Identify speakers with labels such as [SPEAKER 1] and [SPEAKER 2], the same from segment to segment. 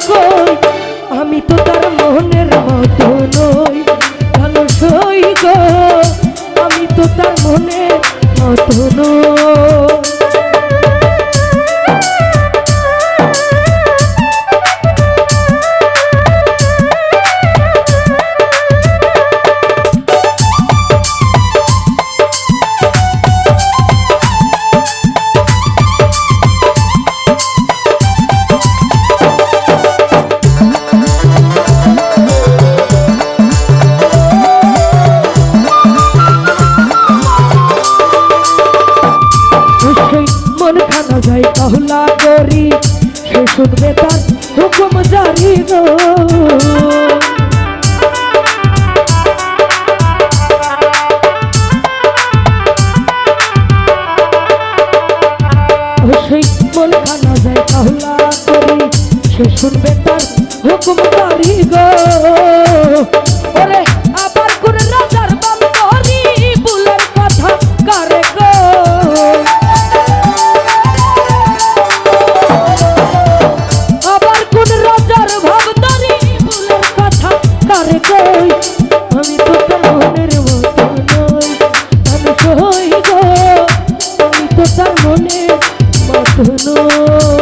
[SPEAKER 1] কই আমি তো তার মনের মতো নই ভালো সই গো আমি তো তার মনের যায় কাহলা করি, সে শুনবে তার হুকুম জারি গো সেই মন খানা যায় শুনবে তার হুকুম জারি গো পাঠানো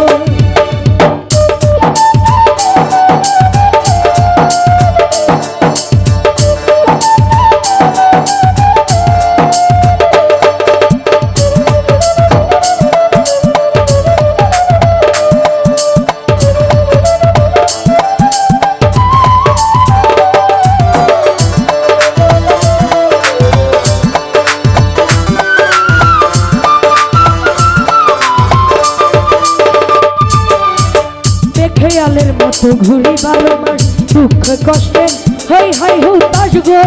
[SPEAKER 1] ঘুরে ভালো মান দুঃখ কষ্টে হৈ হৈ হুতাশ গো।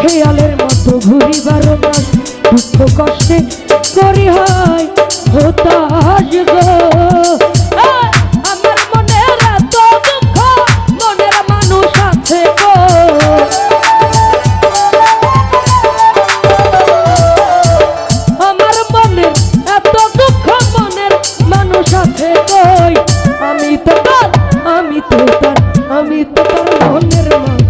[SPEAKER 1] খেয়ালের মতো ঘুরি বারো মাস দুঃখ কষ্টে করি হয়, হতাশ গো। মনের মা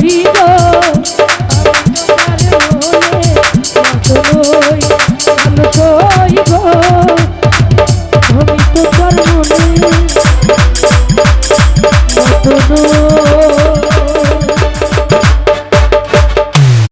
[SPEAKER 1] crazy.